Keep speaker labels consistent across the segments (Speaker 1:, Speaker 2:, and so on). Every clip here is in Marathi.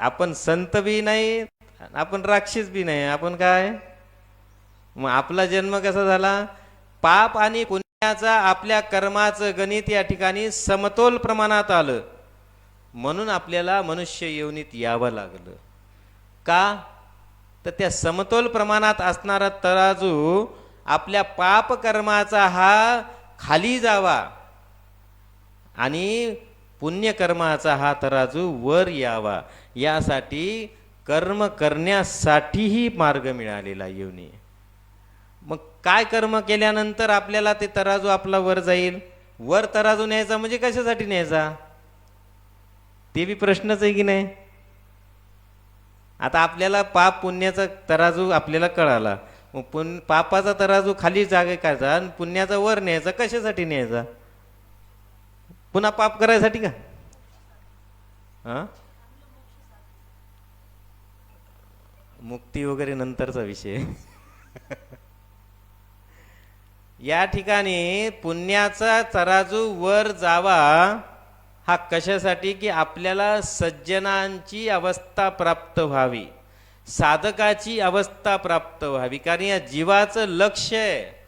Speaker 1: आपण संत बी नाही आपण राक्षस बी नाही आपण काय? मग आपला जन्म कसा झाला? पाप आणि पुण्याचा आपल्या कर्माचं गणित या ठिकाणी समतोल प्रमाणात आलं. म्हणून आपल्याला मनुष्य येवनीत यावं लागलं. का? तर त्या समतोल प्रमाणात असणारा तराजू आपल्या पाप कर्माचा हा खाली जावा. आणि पुण्यकर्माचा हा तराजू वर यावा. यासाठी कर्म करण्यासाठीही मार्ग मिळालेला येऊने मग काय कर्म केल्यानंतर आपल्याला ते तराजू आपला वर जाईल? वर तराजू न्यायचा म्हणजे कशासाठी न्यायचा? ते बी प्रश्नच आहे की नाही? आता आपल्याला पाप पुण्याचा तराजू आपल्याला कळाला. मग पुन पापाचा तराजू खाली जागे कायचा आणि पुण्याचा वर न्यायचा कशासाठी न्यायचा? पुन्हा पाप करायसाठी का? हा? मुक्ती वगैरे नंतरचा विषय. या ठिकाणी पुण्याचा तराजू वर जावा हा कशासाठी? की आपल्याला सज्जनांची अवस्था प्राप्त व्हावी. साधकाची अवस्था प्राप्त व्हावी. कारण या जीवाचं लक्ष आहे.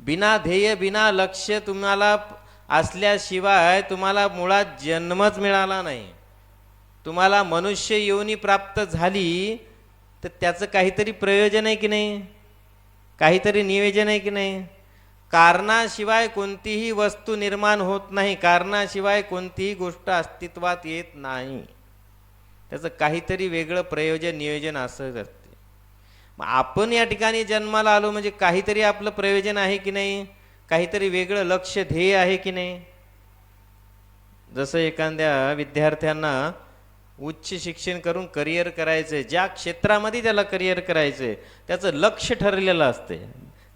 Speaker 1: बिना ध्येय बिना लक्ष तुम्हाला असल्याशिवाय तुम्हाला मुळात जन्मच मिळाला नाही. तुम्हाला मनुष्य येऊनी प्राप्त झाली तर त्याचं काहीतरी प्रयोजन आहे की नाही? काहीतरी नियोजन आहे की नाही? कारणाशिवाय कोणतीही वस्तू निर्माण होत नाही कारणाशिवाय कोणतीही गोष्ट अस्तित्वात येत नाही. त्याचं काहीतरी वेगळं प्रयोजन नियोजन असं असते. मग आपण या ठिकाणी जन्माला आलो म्हणजे काहीतरी आपलं प्रयोजन आहे की नाही? काहीतरी वेगळं लक्ष ध्येय आहे की नाही? जसं एखाद्या विद्यार्थ्यांना उच्च शिक्षण करून करिअर करायचंय ज्या क्षेत्रामध्ये त्याला करिअर करायचंय त्याचं लक्ष ठरलेलं असते.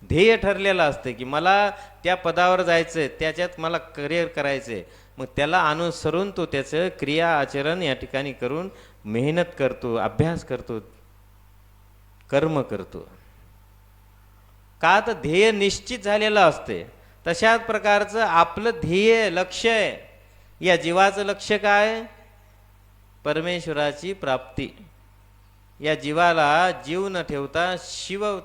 Speaker 1: ध्येय ठरलेलं असते की मला त्या पदावर जायचं आहे त्याच्यात मला करिअर आहे मग त्याला अनुसरून तो त्याचं क्रिया आचरण या ठिकाणी करून मेहनत करतो अभ्यास करतो कर्म करतो. का तर ध्येय निश्चित झालेलं असते. तशाच प्रकारचं आपलं ध्येय लक्ष आहे. या जीवाचं लक्ष काय? परमेश्वराची प्राप्ती. या जीवाला जीव न ठेवता शिव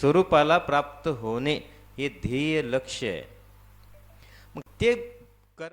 Speaker 1: स्वरूपाला प्राप्त होणे हे ध्येय लक्ष आहे. मग ते